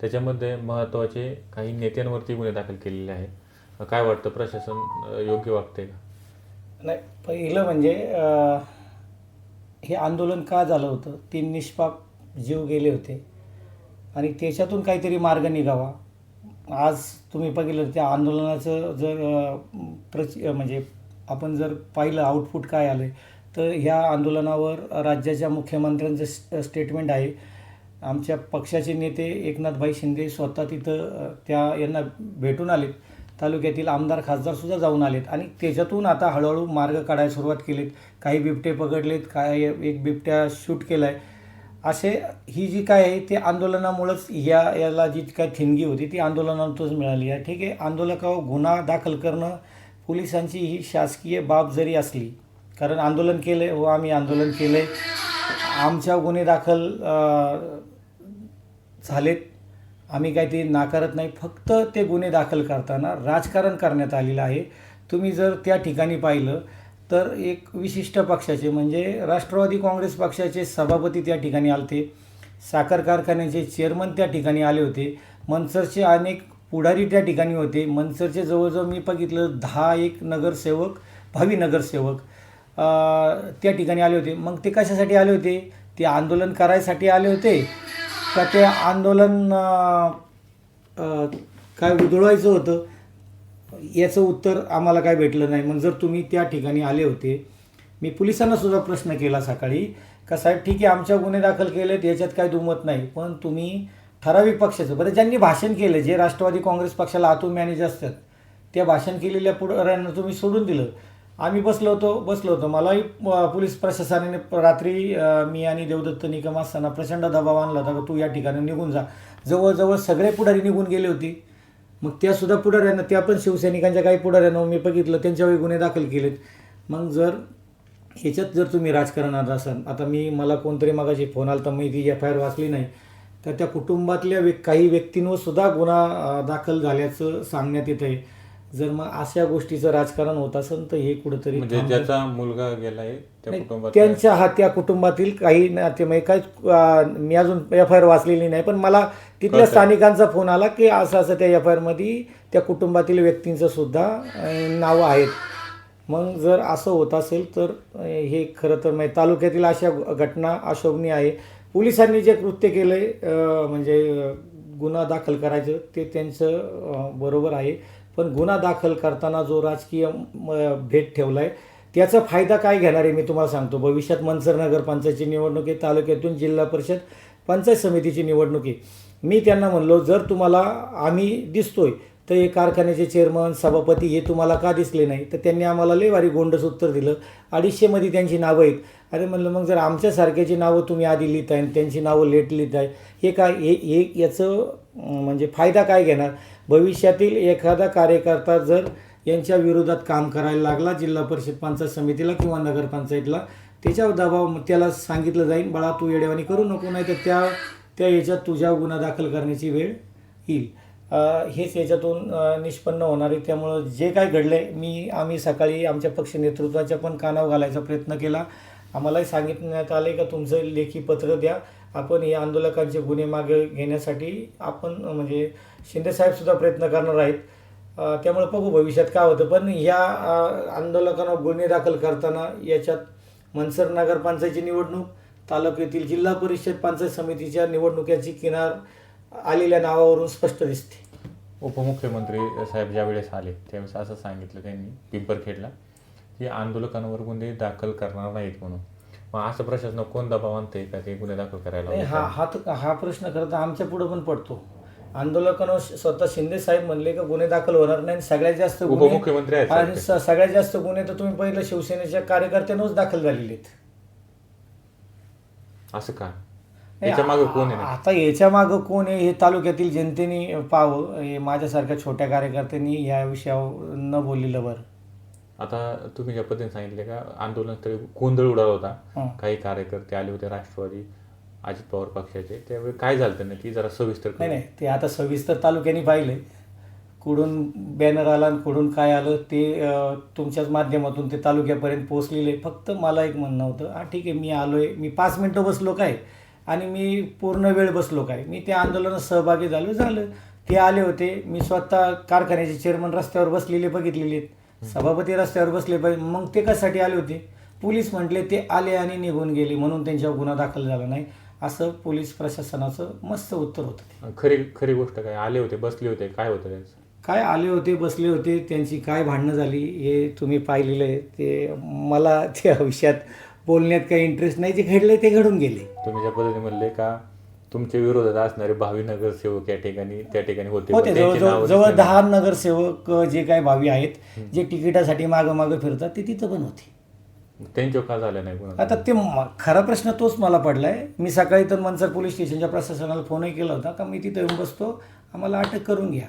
त्याच्यामध्ये महत्त्वाचे काही नेत्यांवरती गुन्हे दाखल केलेले आहेत. काय वाटतं? प्रशासन योग्य वागते का? नाही पहिलं म्हणजे हे आंदोलन का झालं होतं? तीन निष्पाप जीव गेले होते. आणि त्याच्यातून काहीतरी मार्ग निघावा. आज तुम्ही बघितलं त्या आंदोलनाचं जर प्रच म्हणजे आपण जर पाहिलं आउटपुट काय आलं आहे तर ह्या आंदोलनावर राज्याच्या मुख्यमंत्र्यांचं स्टेटमेंट आहे. आमच्या पक्षाचे नेते एकनाथभाई शिंदे स्वतः तिथं त्या यांना भेटून आलेत. तालुक्यातील आमदार खासदारसुद्धा जाऊन आलेत. आणि त्याच्यातून आता हळूहळू मार्ग काढायला सुरुवात केलीत. काही बिबटे पकडलेत काय एक बिबट्या शूट केला आहे असे ही जी काय आहे ते आंदोलनामुळंच या याला जी काय थिणगी होती ती आंदोलनातूनच मिळाली आहे. ठीक आहे आंदोलकावर गुन्हा दाखल करणं पोलिसांची ही शासकीय बाब जरी असली कारण आंदोलन केलं आहे व आम्ही आंदोलन केलं आहे आमच्या गुन्हे दाखल झालेत. आम्ही काही ते नाकारत नाही. फक्त ते गुन्हे दाखल करताना राजकारण करण्यात आलेलं आहे. तुम्ही जर त्या ठिकाणी पाहिलं तर एक विशिष्ट पक्षाचे म्हणजे राष्ट्रवादी काँग्रेस पक्षाचे सभापती त्या ठिकाणी आले होते साखर कारखान्याचे चेअरमन त्या ठिकाणी आले होते. मनसरचे अनेक पुढारी त्या ठिकाणी होते. मनसरचे जवळजवळ मी बघितलं दहा एक नगरसेवक भावी नगरसेवक त्या ठिकाणी आले होते. मग ते कशासाठी आले होते? ते आंदोलन करायसाठी आले होते? का ते आंदोलन काय उधळवायचं होतं याचं उत्तर आम्हाला काय भेटलं नाही. मग जर तुम्ही त्या ठिकाणी आले होते मी पोलिसांना सुद्धा प्रश्न केला सकाळी का साहेब ठीक आहे आमच्या गुन्हे दाखल केलेत याच्यात काय दुमत नाही पण तुम्ही ठराविक पक्षाचं बरं ज्यांनी भाषण केलं जे राष्ट्रवादी काँग्रेस पक्षाला आतून मॅनेज असतात त्या भाषण केलेल्या पुढाऱ्यांना तुम्ही सोडून दिलं. आम्ही बसलो होतो बसलो होतो. मलाही पोलीस प्रशासनाने रात्री मी आणि देवदत्त निकम असताना प्रचंड दबाव आणला होता तू या ठिकाणी निघून जा. जवळजवळ सगळे पुढारी निघून गेले होते. मग त्या सुद्धा पुढाऱ्यांना त्या पण शिवसैनिकांच्या काही पुढाऱ्यांना मी बघितलं त्यांच्यावर गुन्हे दाखल केलेत. मग जर ह्याच्यात जर तुम्ही राजकारणात असाल आता मी मला कोणतरी मागाशी फोन आला तर मी ती एफ आय आर वाचली नाही. तर त्या कुटुंबातल्या व्यक् काही व्यक्तींवर सुद्धा गुन्हा दाखल झाल्याचं सांगण्यात येत आहे जर मग अशा गोष्टीचं राजकारण होत असेल तर हे कुठंतरी म्हणजे. ज्याचा मुलगा गेलाय त्या नाही, कुटुंबात त्यांच्या हा त्या कुटुंबातील काही नातेवाईक काय अं, मी अजून एफ आय आर वाचलेली नाही पण मला तिथल्या कळतंय. स्थानिकांचा फोन आला की असं असं त्या एफ आय आरमध्ये त्या कुटुंबातील व्यक्तींचं सुद्धा अं, नावं आहेत मग जर असं होत असेल तर अं, हे खरं तर म्हणजे तालुक्यातील अशा घटना अशोभनीय आहे पोलिसांनी जे कृत्य केलं आहे म्हणजे अं, गुन्हा दाखल करायचं ते त्यांचं अं, बरोबर आहे पण गुन्हा दाखल करताना जो राजकीय म, ठेवला आहे त्याचा फायदा काय घेणार आहे मी तुम्हाला सांगतो. भविष्यात मनसर नगरपंचायतची निवडणूक आहे तालुक्यातून जिल्हा परिषद पंचायत समितीची निवडणूक आहे. मी त्यांना म्हणलो जर तुम्हाला आम्ही दिसतोय तर हे कारखान्याचे चेअरमन सभापती हे तुम्हाला का दिसले नाही? तर त्यांनी आम्हाला लय गोंडस उत्तर दिलं. अडीचशेमध्ये त्यांची नावं आहेत. अरे म्हणलं मग जर आमच्यासारख्याची नावं तुम्ही आधी लिहित आणि त्यांची नावं लेट लिहिताय हे काय हे हे याचं म्हणजे फायदा काय घेणार? भविष्यातील एखादा कार्यकर्ता जर यांच्या विरोधात काम करायला लागला जिल्हा परिषद पंचायत समितीला किंवा नगरपंचायतीला त्याच्यावर दबाव त्याला सांगितलं जाईल बाळा तू येडेवानी करू नको नाही तर त्या त्या याच्यात तुझ्या गुन्हा दाखल करण्याची वेळ येईल. हेच याच्यातून निष्पन्न होणार आहे. त्यामुळं जे काय घडलं आहे मी आम्ही सकाळी आमच्या पक्ष नेतृत्वाच्या पण कानावर घालायचा प्रयत्न केला. आम्हालाही सांगितण्यात आले का तुमचं लेखी पत्र द्या. आपण या आंदोलकांचे गुन्हे मागे घेण्यासाठी आपण म्हणजे शिंदेसाहेबसुद्धा प्रयत्न करणार आहेत. त्यामुळे बघू भविष्यात काय होतं. पण या आंदोलकांना गुन्हे दाखल करताना याच्यात मनसर नगरपंचायतची निवडणूक तालुक्यातील जिल्हा परिषद पंचायत समितीच्या निवडणुकीची किनार आलेल्या नावावरून स्पष्ट दिसते. उपमुख्यमंत्री साहेब ज्यावेळेस आले त्यावेळेस असं सांगितलं त्यांनी पिंपरखेडला. की आंदोलकांवर गुन्हे दाखल करणार नाहीत म्हणून. मग असं प्रशासन कोण दबाव आणते का ते गुन्हे दाखल करायला नाही हा? हा तर हा प्रश्न खरं तर आमच्या पुढं पण पडतो. आंदोलकांना स्वतः शिंदे साहेब म्हणले का गुन्हे दाखल होणार नाही सगळ्यात जास्त गुन्हे उपमुख्यमंत्री आणि सगळ्यात जास्त गुन्हे तर तुम्ही पहिलं शिवसेनेच्या कार्यकर्त्यांनाच दाखल झालेले आहेत. असं का? याच्या मागे कोण आहे? आता याच्या मागं कोण आहे? हे तालुक्यातील जनतेने पाहावं. हे माझ्यासारख्या छोट्या कार्यकर्त्यांनी या विषयावर न बोललेलं बरं. आता तुम्ही ज्या पद्धतीने सांगितले का आंदोलनस्थळी गोंधळ उडाला होता. काही कार्यकर्ते आले होते राष्ट्रवादी अजित पवार पक्षाचे. त्यावेळी काय झालं त्यांना? की जरा सविस्तर नाही नाही. ते आता सविस्तर तालुक्याने पाहिलं. कुठून बॅनर आला आणि कुठून काय आलं ते तुमच्याच माध्यमातून ते तालुक्यापर्यंत पोहोचलेले. फक्त मला एक म्हणणं होतं हा ठीक आहे मी आलो आहे मी पाच मिनटं बसलो काय? आणि मी पूर्ण वेळ बसलो काय? मी त्या आंदोलनात सहभागी झालो झालं. ते आले होते. मी स्वतः कारखान्याचे चेअरमन रस्त्यावर बसलेले बघितलेले. आहेत सभापती रस्त्यावर बसले पाहिजे. मग ते कशासाठी आले होते? पोलीस म्हटले ते आले आणि निघून गेले म्हणून त्यांच्यावर गुन्हा दाखल झाला नाही. असं पोलीस प्रशासनाचं मस्त उत्तर होतं खरी खरी गोष्ट काय? आले होते बसले होते. काय होतं त्यांचं? काय आले होते बसले होते त्यांची काय भांडणं झाली हे तुम्ही पाहिलेलं आहे. ते मला त्या विषयात बोलण्यात काही इंटरेस्ट नाही. जे घडले ते घडून गेले. तुम्ही ज्या पद्धतीने म्हणले का? तुमच्या विरोधात असणारे भावी नगरसेवक या ठिकाणी त्या ठिकाणी होते. होते पण त्यांची जवळजवळ नावं जवळ दिसली दहा नगरसेवक जे काही भावी आहेत जे तिकिटासाठी मागं मागं फिरतात ते तिथं पण होते. नाही. त्यांच्यावर का झालं नाही आता ते म- खरा प्रश्न तोच मला पडलाय. मी सकाळी तर मनसर पोलीस स्टेशनच्या प्रशासनाला फोनही केला होता का मी तिथं येऊन बसतो आम्हाला अटक करून घ्या.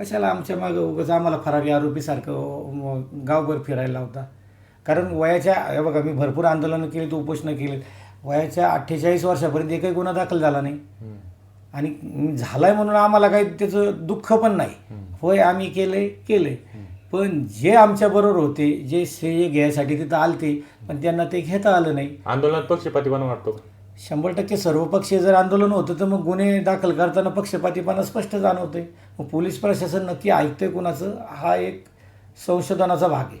कशाला आमच्या मागं उगाच आम्हाला फरारी आरोपीसारखं म, गावभर फिरायला होता कारण वयाच्या हे बघा मी भरपूर आंदोलनं केली तर उपोषणं केली. वयाच्या अठ्ठेचाळीस वर्षापर्यंत एकही गुन्हा दाखल झाला नाही. आणि झालाय म्हणून आम्हाला काही त्याचं दुःख पण नाही. होय आम्ही केले केले पण जे आमच्याबरोबर होते जे श्रेय घ्यायसाठी तिथं आलते पण त्यांना ते घेता आलं नाही. आंदोलनात पक्षपातीपणा वाटतो शंभर टक्के सर्वपक्षीय जर आंदोलन होतं तर मग गुन्हे दाखल करताना पक्षपातीपणा स्पष्ट जाणवतोय. मग पोलीस प्रशासन नक्की ऐकतंय कुणाचं? हा एक संशोधनाचा भाग आहे.